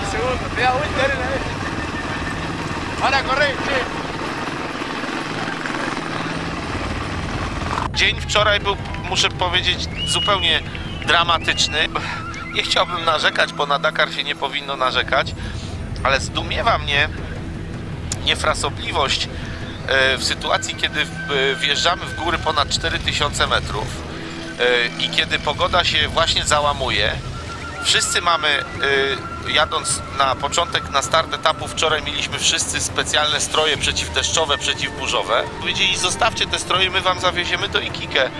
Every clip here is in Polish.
dos segundos. Te da vuelta, che. Dzień wczoraj był, muszę powiedzieć, zupełnie dramatyczny. Nie chciałbym narzekać, bo na Dakar się nie powinno narzekać, ale zdumiewa mnie niefrasobliwość e, w sytuacji, kiedy e, wjeżdżamy w góry ponad 4000 metrów e, i kiedy pogoda się właśnie załamuje, Wszyscy mamy, e, jadąc na początek, na start etapu, wczoraj mieliśmy wszyscy specjalne stroje przeciwdeszczowe, przeciwburzowe. Powiedzieli, zostawcie te stroje, my wam zawieziemy do Ikikę.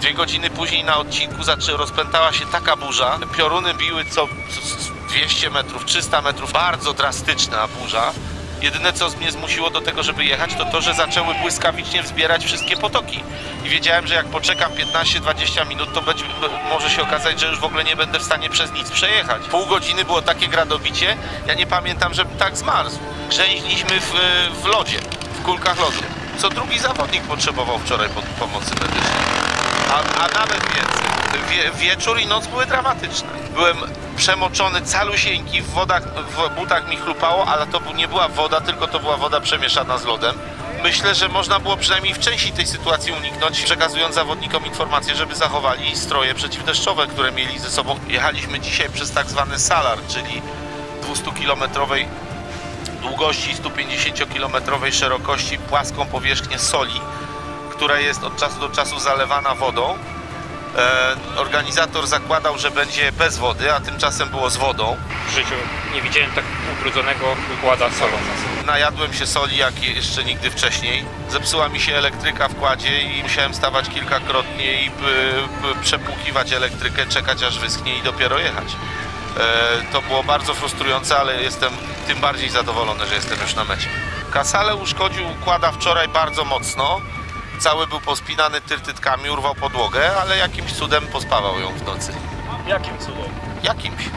Dwie godziny później na odcinku rozpętała się taka burza. Pioruny biły co 200 metrów, 300 metrów. Bardzo drastyczna burza. Jedyne co mnie zmusiło do tego, żeby jechać, to to, że zaczęły błyskawicznie wzbierać wszystkie potoki. I wiedziałem, że jak poczekam 15-20 minut, to będzie, może się okazać, że już w ogóle nie będę w stanie przez nic przejechać. Pół godziny było takie gradobicie, ja nie pamiętam, żebym tak zmarzł. Grzęźliśmy w, w lodzie, w kulkach lodu. Co drugi zawodnik potrzebował wczoraj pomocy medycznej. A, a nawet więcej. Wie, wieczór i noc były dramatyczne. Byłem przemoczony calusieńki w wodach, w butach mi chlupało, ale to nie była woda, tylko to była woda przemieszana z lodem. Myślę, że można było przynajmniej w części tej sytuacji uniknąć, przekazując zawodnikom informację, żeby zachowali stroje przeciwdeszczowe, które mieli ze sobą. Jechaliśmy dzisiaj przez tak zwany salar, czyli 200-kilometrowej długości, 150-kilometrowej szerokości płaską powierzchnię soli, która jest od czasu do czasu zalewana wodą. E, organizator zakładał, że będzie bez wody, a tymczasem było z wodą. W życiu nie widziałem tak ubrudzonego układa solą. Najadłem się soli jak jeszcze nigdy wcześniej. Zepsuła mi się elektryka w kładzie i musiałem stawać kilkakrotnie i przepłukiwać elektrykę, czekać aż wyschnie i dopiero jechać. E, to było bardzo frustrujące, ale jestem tym bardziej zadowolony, że jestem już na mecie. Kasale uszkodził układa wczoraj bardzo mocno. Cały był pospinany tyrtytkami, urwał podłogę, ale jakimś cudem pospawał ją w nocy. Jakim cudem? Jakimś.